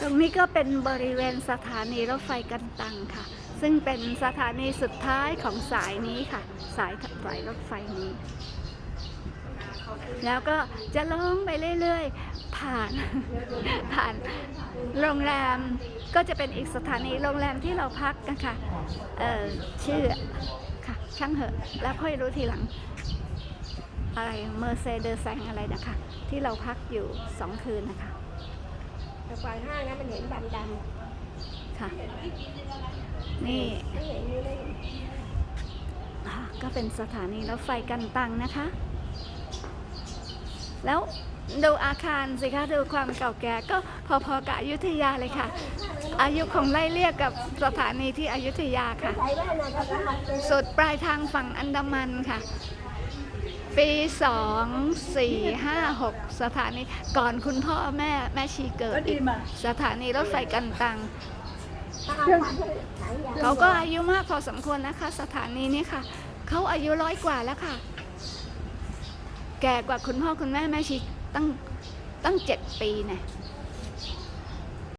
ตรงนี้ก็เป็นบริเวณสถานีรถไฟกันตังค่ะ ซึ่งเป็นสถานีสุดท้ายของสายนี้ค่ะ สายสายรถไฟนี้ แล้วก็จะลงไปเรื่อยๆ ผ่านผ่านโรงแรมก็จะเป็นอีกสถานีโรงแรมที่เราพักกันคะเอ่อชื่อค่ะช่างเหอะ แล้วค่อยรู้ทีหลัง อะไรเมอร์เซเดอร์แซงอะไรนะคะ ที่เราพักอยู่สองคืนนะคะ แต่ฝ่ายห้างนะมันเห็นดำดำค่ะ นี่ไม่เห็นนี่เลยอ่าก็เป็นสถานีรถไฟกันตังนะคะ แล้วดูอาคารสิคะดูความเก่าแก่ก็พอๆกับอยุธยาเลยค่ะ อายุของไล่เรียกกับสถานีที่อยุธยาค่ะ ใส่แว่นนะก็จะหัดเลยสุดปลายทางฝั่งอันดามันค่ะ ปีสองสี่ห้าหกสถานีก่อนคุณพ่อแม่แม่ชีเกิดอีกสถานีรถไฟกันตังเอาขวานขายยาเขาก็อายุมากพอสมควรนะคะ สถานีนี้ค่ะ เขาอายุร้อยกว่าแล้วค่ะ แก่กว่าคุณพ่อคุณแม่แม่ชีตั้งตั้งเจ็ดปีเนี่ย